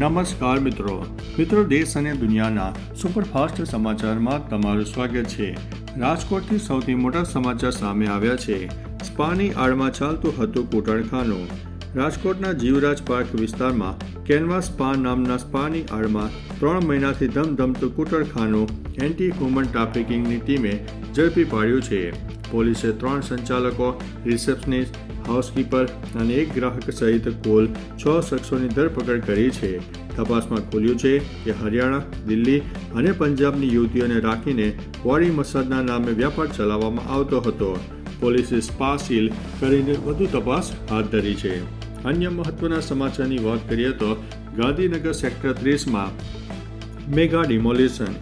નમસ્કાર મિત્રો. મિત્રો, દેશ અને દુનિયાના સુપરફાસ્ટ સમાચારમાં તમારું સ્વાગત છે. રાજકોટથી સૌથી મોટા સમાચાર સામે આવ્યા છે. સ્પાની આડમાં ચાલતું હતું કૂટણખાનું રાજકોટના જીવરાજ પાર્ક વિસ્તારમાં કેનવાસ સ્પા નામના સ્પાની આડમાં ત્રણ મહિનાથી ધમધમતું કૂટણખાનું એન્ટી હ્યુમન ટ્રાફિકિંગની ટીમે ઝડપી પાડ્યું છે. પોલીસે ત્રણ સંચાલકો, રિસેપ્શનિસ્ટ હાઉસકીપર અને એક ગ્રાહક સહિત કુલ છ શખ્સોની ધરપકડ કરી છે. તપાસમાં ખુલ્યું છે કે હરિયાણા, દિલ્હી અને પંજાબની યુવતીઓને રાખીને બોડી મસાજના નામે વ્યાપાર ચલાવવામાં આવતો હતો. પોલીસે સ્પા સીલ કરીને વધુ તપાસ હાથ ધરી છે. અન્ય મહત્વના સમાચારની વાત કરીએ તો ગાંધીનગર સેક્ટર ત્રીસમાં મેગા ડિમોલિશન.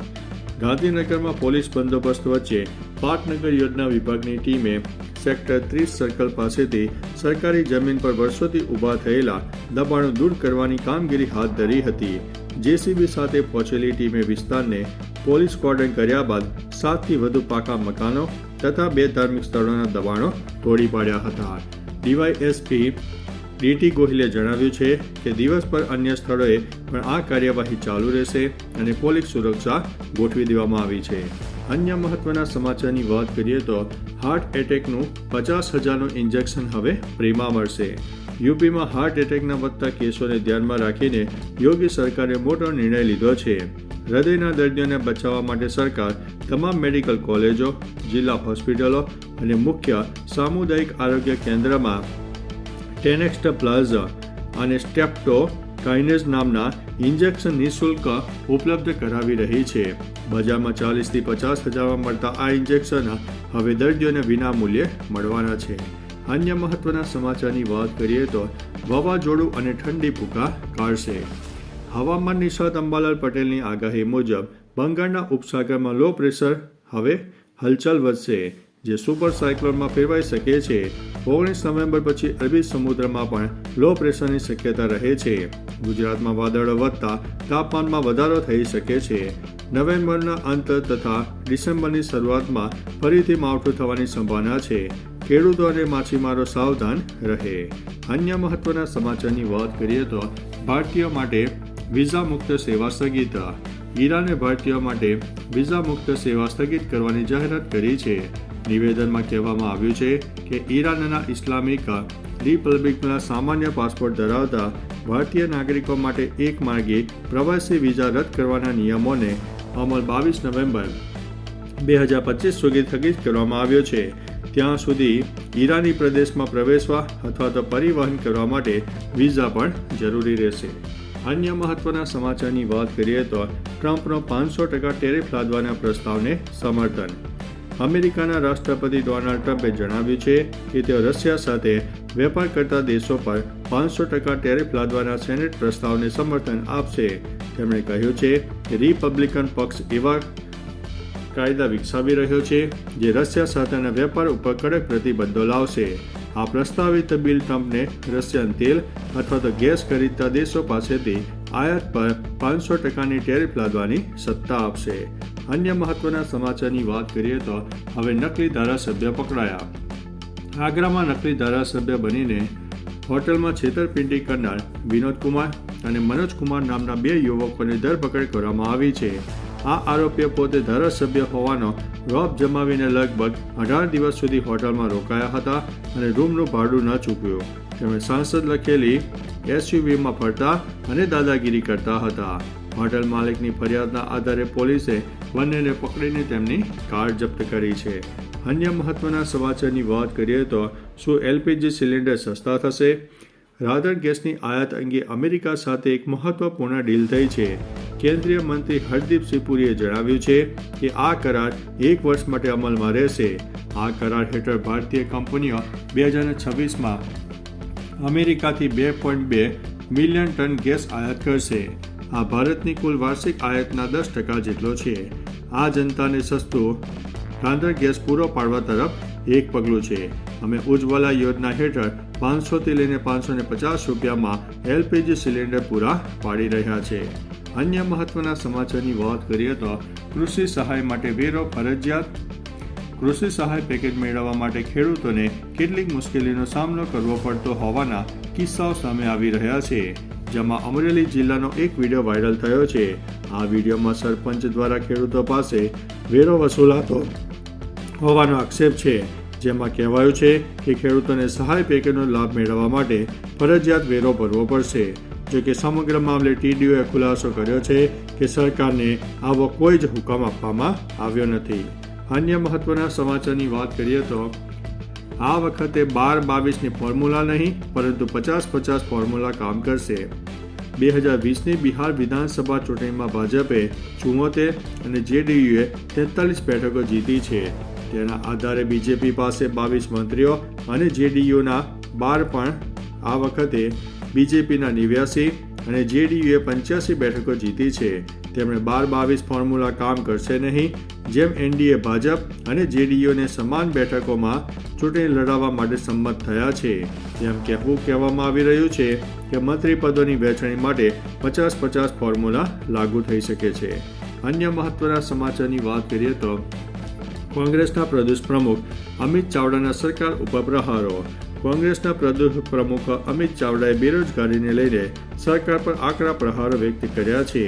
ગાંધીનગરમાં પોલીસ બંદોબસ્ત વચ્ચે પાટનગર યોજના વિભાગની ટીમે સેક્ટર ત્રીસ સર્કલ પાસેથી સરકારી જમીન પર વર્ષોથી ઊભા થયેલા દબાણો દૂર કરવાની કામગીરી હાથ ધરી હતી. જેસીબી સાથે પહોંચેલી ટીમે વિસ્તારને પોલીસ કોર્ડન કર્યા બાદ સાતથી વધુ પાકા મકાનો તથા બે ધાર્મિક સ્થળોના દબાણો તોડી પાડ્યા હતા. ડીવાયએસપી ડીટી ગોહિલે જણાવ્યું છે કે દિવસ પર અન્ય સ્થળોએ પણ આ કાર્યવાહી ચાલુ રહેશે અને પોલીસ સુરક્ષા ગોઠવી દેવામાં આવી છે. અન્ય મહત્વના સમાચારની વાત કરીએ તો હાર્ટ એટેકનું પચાસ હજારનું ઇન્જેક્શન હવે ફ્રીમાં મળશે. યુપીમાં હાર્ટ એટેકના વધતા કેસોને ધ્યાનમાં રાખીને યોગી સરકારે મોટો નિર્ણય લીધો છે. હૃદયના દર્દીઓને બચાવવા માટે સરકાર તમામ મેડિકલ કોલેજો જિલ્લા હોસ્પિટલો અને મુખ્ય સામુદાયિક આરોગ્ય કેન્દ્રમાં ટેનેક્સ્ટ પ્લાઝા અને સ્ટેપ્ટો કાઇનેઝ નામના ઇન્જેક્શન નિઃશુલ્ક ઉપલબ્ધ કરાવી રહી છે. બજારમાં ચાલીસથી પચાસ હજારમાં મળતા આ ઇન્જેક્શન હવે દર્દીઓને વિના મૂલ્યે મળવાના છે. અન્ય મહત્વના સમાચારની વાત કરીએ તો વાવાઝોડું અને ઠંડી ફૂંકા કાઢશે હવામાન નિષ્ણાત અંબાલાલ પટેલની આગાહી મુજબ બંગાળના ઉપસાગરમાં લો પ્રેશર, હવે હલચલ વધશે, જે સુપર સાયક્લોનમાં ફેરવાઈ શકે છે. ઓગણીસ નવેમ્બર પછી અરબી સમુદ્રમાં પણ લો પ્રેશરની શક્યતા રહે છે. ગુજરાતમાં વાદળો વધતા તાપમાનમાં વધારો થઈ શકે છે. નવેમ્બરના અંત તથા ડિસેમ્બરની શરૂઆતમાં ફરીથી માવઠું થવાની સંભાવના છે. ખેડૂતો અને માછીમારો સાવધાન રહે. અન્ય મહત્વના સમાચારની વાત કરીએ તો ભારતીયો માટે વિઝા મુક્ત સેવા સ્થગિત. ઈરાને ભારતીયો માટે વિઝા મુક્ત સેવા સ્થગિત કરવાની જાહેરાત કરી છે. નિવેદનમાં કહેવામાં આવ્યું છે કે ઈરાનના ઇસ્લામિક રિપબ્લિકના સામાન્ય પાસપોર્ટ ધરાવતા ભારતીય નાગરિકો માટે એક માર્ગે પ્રવાસી વિઝા રદ કરવાના નિયમોને અમલ બાવીસ નવેમ્બર બે હજાર પચીસ સુધી સ્થગિત કરવામાં આવ્યો છે. ત્યાં સુધી ઈરાની પ્રદેશમાં પ્રવેશવા અથવા તો પરિવહન કરવા માટે વિઝા પણ જરૂરી રહેશે. અન્ય મહત્વના સમાચારની વાત કરીએ તો ટ્રમ્પનો પાંચસો ટકા ટેરિફ લાદવાના પ્રસ્તાવને સમર્થન અમેરિકાના રાષ્ટ્રપતિ ડોનાલ્ડ ટ્રમ્પે જણાવ્યું છે કે તેઓ રશિયા સાથે વેપાર કરતા દેશો પર પાંચસો ટકા ટેરિફ લાદવાના સેનેટ પ્રસ્તાવને સમર્થન આપશે. તેમણે કહ્યું છે કે રિપબ્લિકન પક્ષ એવા કાયદા વિકસાવી રહ્યો છે જે રશિયા સાથેના વેપાર ઉપર કડક પ્રતિબંધો લાવશે. આ પ્રસ્તાવિત બિલ ટ્રમ્પને રશિયન તેલ અથવા તો ગેસ ખરીદતા દેશો પાસેથી આયાત પર પાંચસો ટકાની ટેરિફ લાદવાની સત્તા આપશે. અન્ય મહત્વના સમાચારની વાત કરીએ તો હવે નકલી ધારાસભ્ય પકડાયા. આગ્રામાં નકલી ધારાસભ્ય બનીને હોટલમાં છેતરપિંડી કરનાર વિનોદ કુમાર અને મનોજકુમાર નામના બે યુવકોની ધરપકડ કરવામાં આવી છે. આ આરોપીઓ પોતે ધારાસભ્ય હોવાનો રોપ જમાવીને લગભગ અઢાર દિવસ સુધી હોટલમાં રોકાયા હતા અને રૂમનું ભાડું ન ચૂકવ્યું. તેમણે સાંસદ લખેલી એસયુવીમાં ફરતા અને દાદાગીરી કરતા હતા. હોટેલ માલિકની ફરિયાદના આધારે પોલીસે બંનેને પકડીને તેમની કાર જપ્ત કરી છે. અન્ય મહત્વના સમાચારની વાત કરીએ તો શું એલપીજી સિલિન્ડર સસ્તા થશે? રાધર ગેસની આયાત અંગે અમેરિકા સાથે એક મહત્વપૂર્ણ ડીલ થઈ છે. કેન્દ્રીય મંત્રી હરદીપસિંહ પુરીએ જણાવ્યું છે કે આ કરાર એક વર્ષ માટે અમલમાં રહેશે. આ કરાર હેઠળ ભારતીય કંપનીઓ બે હજાર છવ્વીસમાં અમેરિકાથી બે પોઈન્ટ બે મિલિયન ટન ગેસ આયાત કરશે. આ ભારતની કુલ વાર્ષિક આયાતના દસ ટકા જેટલો છે. આ જનતાને સસ્તું રાંધણ ગેસ પૂરો પાડવા તરફ એક પગલું છે. અમે ઉજ્જવલા યોજના હેઠળ પાંચસોથી લઈને પાંચસો ને પચાસ રૂપિયામાં એલપીજી સિલિન્ડર પૂરા પાડી રહ્યા છે. અન્ય મહત્વના સમાચારની વાત કરીએ તો કૃષિ સહાય માટે વેરો, ફરજિયાત કૃષિ સહાય પેકેજ મેળવવા માટે ખેડૂતોને કેટલીક મુશ્કેલીનો સામનો કરવો પડતો હોવાના કિસ્સાઓ સામે આવી રહ્યા છે. જેમાં અમરેલી જિલ્લાનો એક વીડિયો વાયરલ થયો છે. આ વિડીયોમાં સરપંચ દ્વારા ખેડૂતો પાસે વેરો વસૂલાતો હોવાનો આક્ષેપ છે. જેમાં કહેવાયું છે કે ખેડૂતોને સહાય પેકેજનો લાભ મેળવવા માટે ફરજિયાત વેરો ભરવો પડશે. જો કે સમગ્ર મામલે ટીડીઓએ ખુલાસો કર્યો છે કે સરકારને આવો કોઈ જ હુકમ આપવામાં આવ્યો નથી. અન્ય મહત્વના સમાચારની વાત કરીએ તો આ વખતે બાર બાવીસની ફોર્મ્યુલા નહીં, પરંતુ પચાસ પચાસ ફોર્મ્યુલા કામ કરશે. બે હજાર વીસની બિહાર વિધાનસભા ચૂંટણીમાં ભાજપે ચુમ્મોતેર અને જેડીયુએ તેતાલીસ બેઠકો જીતી છે. તેના આધારે બીજેપી પાસે બાવીસ મંત્રીઓ અને જેડીયુના બાર પણ. આ વખતે બીજેપીના નેવ્યાસી અને જેડીયુએ પંચ્યાસી બેઠકો જીતી છે. તેમણે બાર બાવીસ ફોર્મ્યુલા કામ કરશે નહીં, જેમ એનડીએ, ભાજપ અને જેડીયુને સમાન બેઠકોમાં ચૂંટણી લડાવવા માટે સંમત થયા છે. જેમ કહેવું કહેવામાં આવી રહ્યું છે કે મંત્રી પદોની વહેંચણી માટે પચાસ પચાસ ફોર્મ્યુલા લાગુ થઈ શકે છે. અન્ય મહત્વના સમાચારની વાત કરીએ તો, કોંગ્રેસના પ્રદેશ પ્રમુખ અમિત ચાવડાના સરકાર ઉપર પ્રહારો કોંગ્રેસના પ્રદેશ પ્રમુખ અમિત ચાવડાએ બેરોજગારીને લઈને સરકાર પર આકરા પ્રહારો વ્યક્ત કર્યા છે.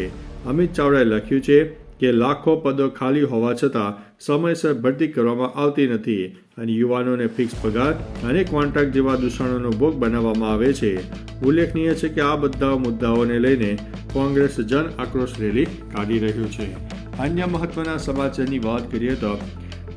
અમિત ચાવડાએ લખ્યું છે કે લાખો પદો ખાલી હોવા છતાં સમયસર ભરતી કરવામાં આવતી નથી અને યુવાનોને ફિક્સ પગાર અને કોન્ટ્રાક્ટ જેવા દૂષણોનો ભોગ બનાવવામાં આવે છે. ઉલ્લેખનીય છે કે આ બધા મુદ્દાઓને લઈને કોંગ્રેસ જન આક્રોશ રેલી કાઢી રહ્યું છે. અન્ય મહત્વના સમાચારની વાત કરીએ તો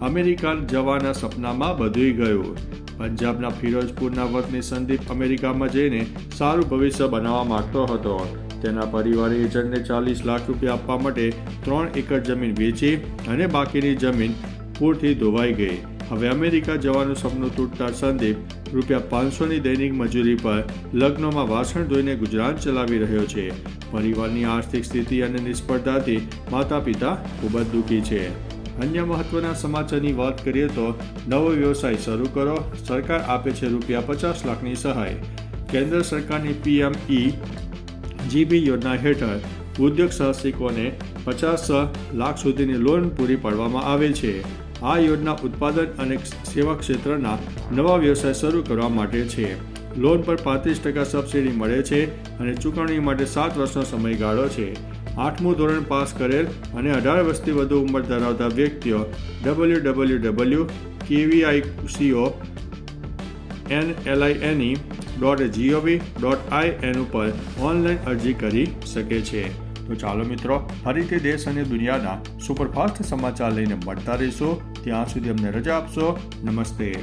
અમેરિકા જવાના સપનામાં બધુંય ગયું. પંજાબના ફિરોજપુરના વતની સંદીપ અમેરિકામાં જઈને સારું ભવિષ્ય બનાવવા માંગતો હતો. તેના પરિવારે એજન્ટને ચાલીસ લાખ રૂપિયા આપવા માટે ત્રણ એકર જમીન વેચી અને બાકીની જમીન પૂરથી ધોવાઈ ગઈ. હવે અમેરિકા જવાનું સપનું તૂટતા સંદીપ રૂપિયા પાંચસોની દૈનિક મજૂરી પર લગ્નમાં વાસણ ધોઈને ગુજરાન ચલાવી રહ્યો છે. પરિવારની આર્થિક સ્થિતિ અને નિષ્ફળતાથી માતા પિતા ખૂબ જ દુઃખી છે. અન્ય મહત્વના સમાચારની વાત કરીએ તો નવો વ્યવસાય શરૂ કરો. સરકાર આપે છે રૂપિયા પચાસ લાખની સહાય. કેન્દ્ર સરકારની પીએમ ઈ જીબી યોજના હેઠળ ઉદ્યોગ સાહસિકોને પચાસ લાખ સુધીની લોન પૂરી પાડવામાં આવે છે. આ યોજના ઉત્પાદન અને સેવા ક્ષેત્રના નવા વ્યવસાય શરૂ કરવા માટે છે. લોન પર પાંત્રીસ ટકા સબસિડી મળે છે અને ચૂકવણી માટે સાત વર્ષનો સમયગાળો છે. આઠમું ધોરણ પાસ કરેલ અને અઢાર વર્ષથી વધુ ઉંમર ધરાવતા વ્યક્તિઓ W W W KVICO N LINE dot GOV dot I N ઉપર ઓનલાઈન અરજી કરી શકે છે. તો ચાલો મિત્રો ફરીથી દેશ અને દુનિયાના સુપરફાસ્ટ સમાચાર લઈને મળતા રહીશું. ત્યાં સુધી અમને રજા આપશો. નમસ્તે.